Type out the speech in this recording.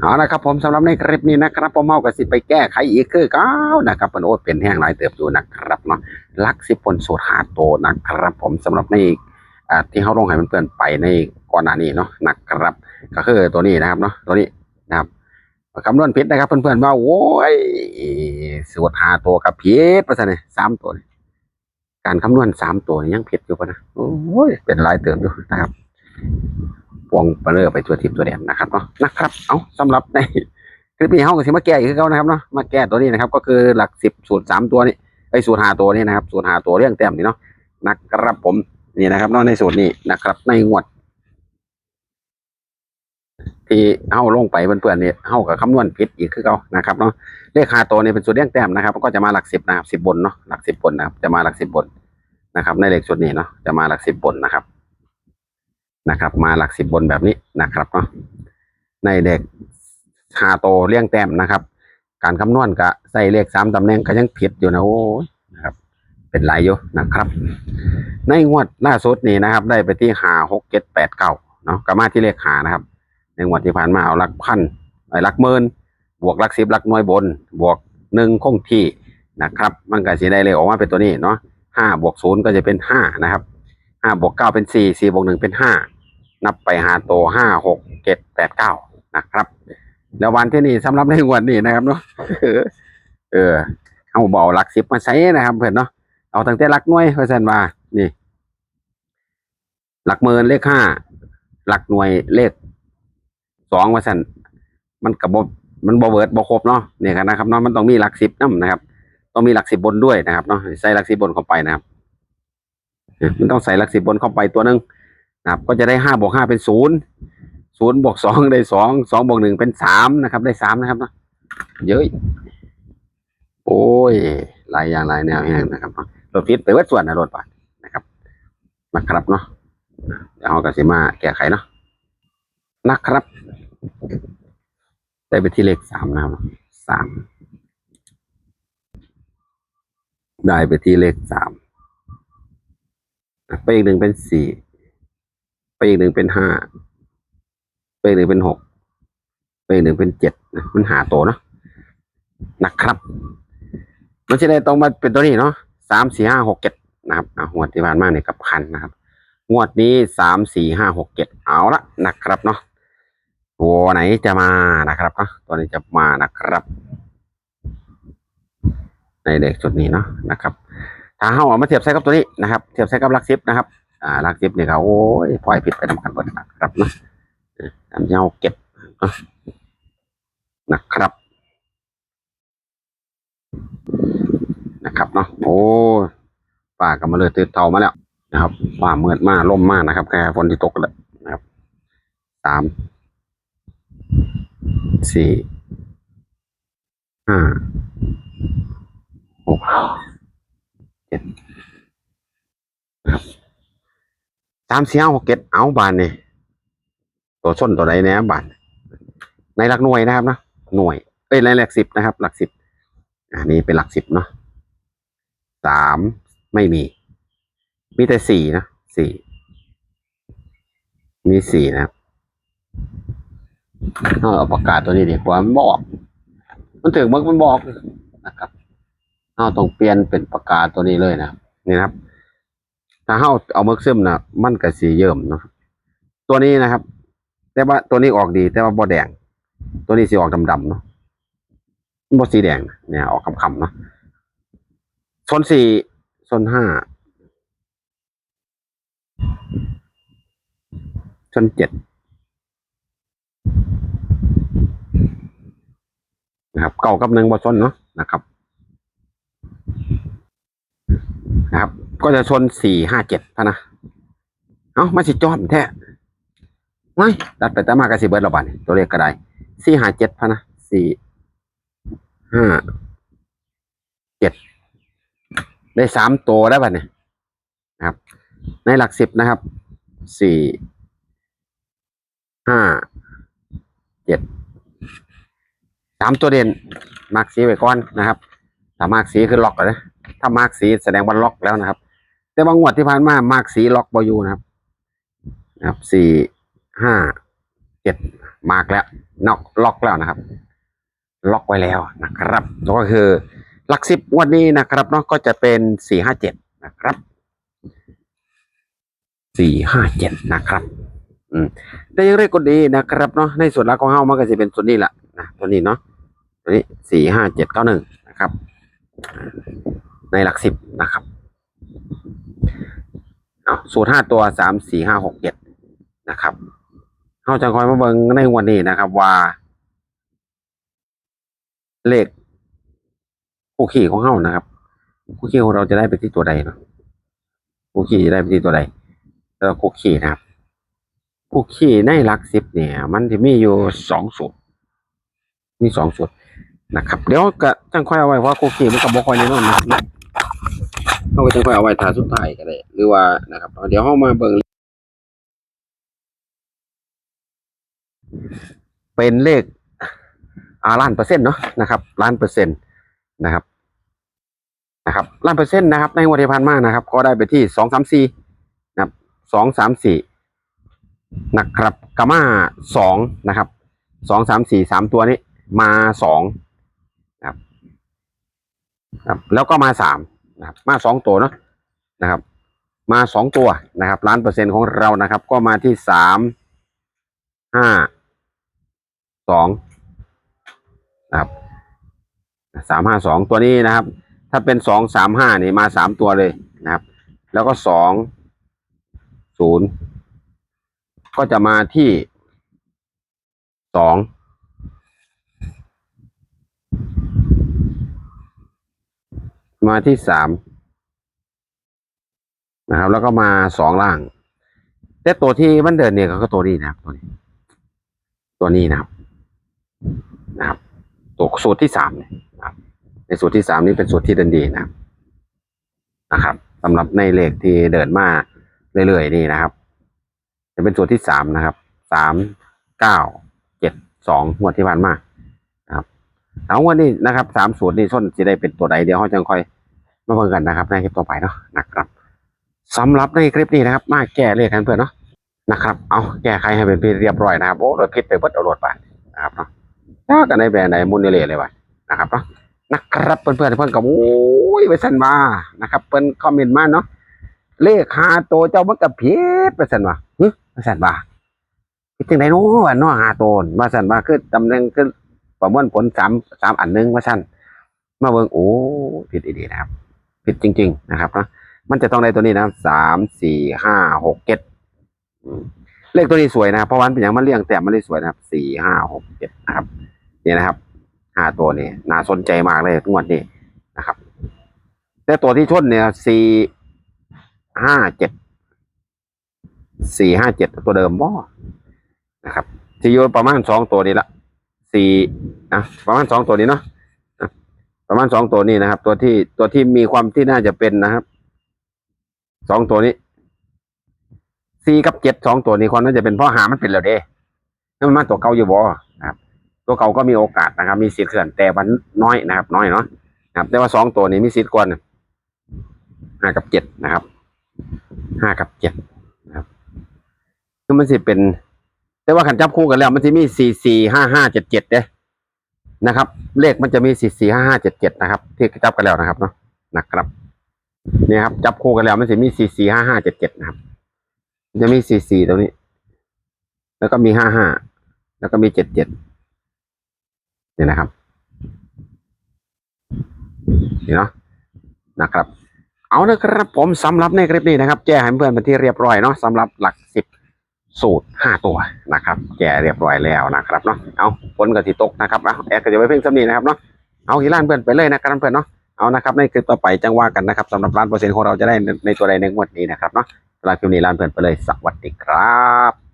เอาละครับผมสำหรับในคลิปนี้นะครับผมเฮาก็สิไปแก้ไขอีกคือเก้านะครับเพิ่นโอ้เป็นแห้งหลายเติบอยู่นะครับเนาะลักสิบผลสูตรหาโตนะครับผมสำหรับในที่เฮาลงให้เพื่อนๆไปในก่อนหน้านี้เนาะนะครับ ก็คือตัวนี้นะครับเนาะตัวนี้นะครับคำนวณผิดนะครับเพื่อนๆว่าโอ้ยสูตรหาตัวกับผิดประสาเนี่สามตัวการคำนวณสามตัวยังผิดอยู่ปะนะโอ้ยเป็นหลายเติบอยู่นะครับ วงไปเลยไปตัวทิพย์ตัวแดนนะครับเนาะนะครับ เอาสำหรับในคลิปนี้เฮาก็สิมาแก้อีกคือเขานะครับเนาะมาแก้ตัวนี้นะครับ ก็คือหลักสิบสูตรสามตัวนี้ไอ้สูตรหาตัวนี้นะครับ สูตรหาตัวเรื่องแต้มนี่เนาะนะครับผมนี่นะครับเนาะในสูตรนี้นะครับ ในงวด ที่เฮาลงไปเพื่อนๆเนี่ยเฮากับคำนวณผิดอีกคือเขานะครับเนาะเลขหาตัวนี้เป็นสูตรเรื่องแต้มนะครับ ก็จะมาหลักสิบนะครับสิบบนเนาะหลักสิบบนนะครับจะมาหลักสิบบนนะครับ ในเลขสูตรนี้เนาะจะมาหลักสิบบนนะครับ นะครับ มาหลักสิบบนแบบนี้นะครับเนาะในเด็กหาโตเลี้ยงแต้มนะครับ การคำนวณกะใส่เลขสามตำแหน่งก็ยังผิดอยู่นะโอ้ยนะครับ เป็นไรอยู่นะครับ ในงวดล่าสุดนี้นะครับ ได้ไปที่หาหกเจ็ดแปดเก้าเนาะก็มาที่เลขหานะครับ ในงวดที่ผ่านมาเอาหลักพันไอ้หลักหมื่นบวกลักสิบหลักหน่วยบน บวกหนึ่งคงที่นะครับ มันก็สีได้เลยออกมาเป็นตัวนี้เนาะห้าบวกศูนย์ก็จะเป็นห้านะครับห้าบวกเก้าเป็นสี่สี่บวกหนึ่งเป็นห้า นับไปหาโตห้าหกเจ็ดแปดเก้านะครับ แล้ววันที่นี่สำหรับในวดนี้นะครับเนาะเออเอาเบาหลักสิบมาใช้นะครับ เพื่อนเนาะเอาตั้งแต่หลักหน่วยเพื่อนมานี่ หลักหมื่นเลขห้าหลักหน่วยเลขสองว่าสันมันกับบมันบเบิร์ดบครบเนาะเนี่ยนะครับเนาะมันต้องมีหลักสิบน้ำนะครับ ต้องมีหลักสิบบนด้วยนะครับเนาะใส่หลักสิบบนเข้าไปนะครับมันต้องใส่หลักสิบบนเข้าไปตัวหนึ่ง นะครับก็จะได้ห้าบวกห้าเป็นศูนย์ศูนย์บวกสองได้สองสองบวกหนึ่งเป็นสามนะครับ ได้สามนะครับเนาะเยอะโอ้ยหลายอย่างหลายแนวแห่งนะครับรถฟิตไปวัดส่วนนะรถบัสนะครับนะครับเนาะเดี๋ยวเราก็สิมาแก้ไขเนาะนะครับ ได้ไปที่เลขสามนะครับสามได้ไปที่เลขสามไปอีกหนึ่งเป็นสี่ ไปอีกหนึ่งเป็นห้าไปอีกหนึ่งเป็นหกไปอีกหนึ่งเป็นเจ็ดนะมันหาตัวเนาะนะครับมันจะได้ตรงมาเป็นตัวนี้เนาะสามสี่ห้าหกเจ็ดนะครับอะงวดที่ผ่านมาเนี่ยกับพันนะครับ งวดนี้สามสี่ห้าหกเจ็ดเอาละนะครับเนาะตัวไหนจะมานะครับเนาะตัวนี้จะมานะครับ ในเด็กจุดนี้เนาะนะครับ ถ้าเฮาเอามาเทียบใส่กับตัวนี้นะครับ เทียบใส่กับลักสิบนะครับ อ่าลักซิปนี่ก็โอ้ยปล่อยผิดไปทำกันหมดนะครับนะออทำเงาเก็บนะครับนะครับเนาะโอ้ป่าก็มาเลยตื่นเตามาแล้วนะครับป่าเมือดมาล่มมากนะครับแค่ฝนที่ตกแล้วนะครับสามสี่ห้าหกเจ็ด สามเสี่ห้าหกเจ็ดเอาบานนี่ตัวส้นตัวใดแหน่บานในหลักหน่วยนะครับนะหน่วยเอ้ยในหลักสิบนะครับ หลักสิบอันนี้เป็นหลักสิบเนาะสามไม่มี มีแต่สี่นะสี่มีสี่นะครับเอาประกาศตัวนี้ดีกว่ามันบอก มันถึงมันมันบอกนะครับเอาต้องเปลี่ยนเป็นประกาศตัวนี้เลยนะนี่นะครับ ถ้าเฮาเอาเมือกซึมนะมันก็สีเยิ่มเนาะตัวนี้นะครับ แต่ว่าตัวนี้ออกดี แต่ว่าบ่แดง ตัวนี้สีออกดำๆเนาะบ่สีแดงเนี่ยออกคำๆเนาะโซนสี่โซนห้าโซนเจ็ดนะครับเก้ากับหนึ่งบ่ชนเนาะนะครับ นะครับ ก็จะชนสี่ห้าเจ็ดพะนะ เอ้ามาสิจอมแท้ไม่ดัดไปแต่มากระสิเบิร์ดระบาดนี่ตัวเลขก็ได้สี่ห้าเจ็ดพะนะสี่ห้าเจ็ดได้สามตัวได้ป่ะเนี่ยนะครับ ในหลักสิบนะครับสี่ห้าเจ็ดสามตัวเด่นมาร์กสีไว้ก่อนนะครับ ถ้ามาร์กสีคือล็อกก่อนนะถ้ามาร์กสีแสดงว่าล็อกแล้วนะครับ แต่บางงวดที่ผ่านมามากสีล็อกบอยู่นะครับนะครับสี่ห้าเจ็ดมากแล้วนอกล็อกแล้วนะครับ ล็อกไว้แล้วนะครับก็คือหลักสิบวันนี้นะครับเนาะก็จะเป็นสี่ห้าเจ็ดนะครับสี่ห้าเจ็ดนะครับอืมแต่ยังไรก็ดีนะครับเนาะในส่วนลักของเฮามันก็จะเป็นส่วนนี้แหละนะตัวนี้เนาะตัวนี้สี่ห้าเจ็ดเก้าหนึ่งนะครับ ในหลักสิบนะครับ สูตรห้าตัวสามสี่ห้าหกเจ็ดนะครับเฮาจะคอยมาเบิงในวันนี้นะครับ ว่า เลขคู่ขี่ของเฮานะครับคู่ขี่ของเราจะได้ไปที่ตัวใดเนาะคู่ขี่จะได้ไปที่ตัวใดแล้วคู่ขี่นะครับคู่ขี่ในหลักสิบเนี่ย มันจะมีอยู่สองสูตรมีสองสูตรนะครับ เดี๋ยวก็จังค่อยเอาไว้เพราคู่ขี่มันก็บ่ค่อยแน่นอนนะ เราก็จังค่อยเอาไว้ทาสุดท้ายก็ได้ หรือว่านะครับเดี๋ยวเฮามาเบิ่งเป็นเลขอาล้านเปอร์เซ็นต์เนาะนะครับล้านเปอร์เซ็นต์นะครับนะครับล้านเปอร์เซ็นต์นะครับ ในวันที่ผ่านมานะครับ ก็ได้ไปที่สองสามสี่นะครับสองสามสี่นะครับกามาสองนะครับสองสามสี่สามตัวนี้มาสองนะครับครับ แล้วก็มาสาม นะครับมาสองตัวเนาะนะครับ มาสองตัวนะครับล้านเปอร์เซ็นต์ของเรานะครับ ก็มาที่สามห้าสองนะครับสามห้าสองตัวนี้นะครับ ถ้าเป็นสองสามห้านี่มาสามตัวเลยนะครับ แล้วก็สองศูนย์ก็จะมาที่สอง มาที่สามนะครับ แล้วก็มาสองล่าง แต่ตัวที่มันเดินเนี่ยก็ตัวนี้นะครับ ตัวนี้ ตัวนี้นะครับ นะครับ ตัวสูตรที่สามเนี่ยนะครับ ในสูตรที่สามนี้เป็นสูตรที่เดินดีนะครับ นะครับสำหรับในเลขที่เดินมาเรื่อยๆนี่นะครับ จะเป็นสูตรที่สามนะครับ สามเก้าเจ็ดสองงวดที่ผ่านมานะครับ เอางวันนี้นะครับสามสูตรนี้ส้นจะได้เป็นตัวใดเดี๋ยวเขาจะค่อย มาเบิ่งกันนะครับในคลิปต่อไปเนาะนะครับสำหรับในคลิปนี้นะครับ มาแก้เลขกันเพื่อนเนาะนะครับ เอาแก้ไขให้เป็นเรียบร้อยนะครับโอ้โดยพิษไปเบิดเอาโหลดไปนะครับเนาะถ้ากันในแบรนด์ไหนมุนเนเล่เลยวะนะครับเนาะนะครับเพื่อนเพื่อนเพื่อนกับโอ้ยไปสั่นมานะครับเพื่อนคอมเมนต์มาเนาะเลขหาโตวเจ้ามันกับเพชรไปสั่นว่าฮึไปสั่นว่าคิดถึงไหนเนาะว่าเนาะหาโตนมาสั่นว่าคือตำแหน่งคือประมวลผลสามสามอันหนึงมาสั่นมาเบิ่งโอ้ผิดดีนะครับ ผิดจริง ๆ นะครับนะมันจะต้องในตัวนี้นะสามสี่ห้าหกเจ็ดเลขตัวนี้สวยนะครับเพราะวันเป็นอย่างมันเรียงแต่มันเลยสวยนะครับสี่ห้าหกเจ็ดนะครับนี่นะครับห้าตัวนี่น่าสนใจมากเลยทุกวันนี้นะครับแต่ตัวที่ชนเนี่ยสี่ห้าเจ็ดสี่ห้าเจ็ดตัวเดิมบ่นะครับที่อยู่ประมาณสองตัวนี้ละสี่นะประมาณสองตัวนี้เนาะ ประมาณสองตัวนี้นะครับ ตัวที่ตัวที่มีความที่น่าจะเป็นนะครับสองตัวนี้สี่กับเจ็ดสองตัวนี้ความน่าจะเป็นเพราะหามันเป็นแล้วเด้นั่นมันมาตัวเก่าอยู่บ่นะครับ ตัวเก่าก็มีโอกาสนะครับ มีสิทธิ์เขื่อนแต่มันน้อยนะครับ น้อยเนาะนะครับ แต่ว่าสองตัวนี้มีสิทธิ์กว่านะห้ากับเจ็ดนะครับห้ากับเจ็ดนะครับคือมันสิเป็น แต่ว่าขันจับคู่กันแล้ว มันจะมีสี่สี่ห้าห้าเจ็ดเจ็ดเด้ นะครับ เลขมันจะมีสี่สี่ห้าห้าเจ็ดเจ็ดนะครับ ที่จับกันแล้วนะครับเนาะนะครับเนี่ยครับ จับคู่กันแล้วมันจะมีสี่สี่ห้าห้าเจ็ดเจ็ดนะครับ จะมีสี่สี่ตรงนี้ แล้วก็มีห้าห้าแล้วก็มีเจ็ดเจ็ดนี่นะครับนี่เนาะนะครับ เอาละครับผมสำหรับในคลิปนี้นะครับ แจ้ให้เพื่อนเป็นที่เรียบร้อยเนาะสำหรับหลักสิบ สูตรห้าตัวนะครับ แก่เรียบร้อยแล้วนะครับเนาะเอาฝนกับที่ตกนะครับเอาแอร์ก็จะไว้เพิ่งสำนีนะครับเนาะเอาที่ร้านเพื่อนไปเลยนะครับเพื่อนเนาะเอานะครับในคลิปต่อไปจังว่ากันนะครับสำหรับร้านเปอร์เซ็นต์ของเราจะได้ในตัวใดในงวดนี้นะครับเนาะสำหรับคลิปนี้ร้านเพื่อนไปเลยสวัสดีครับ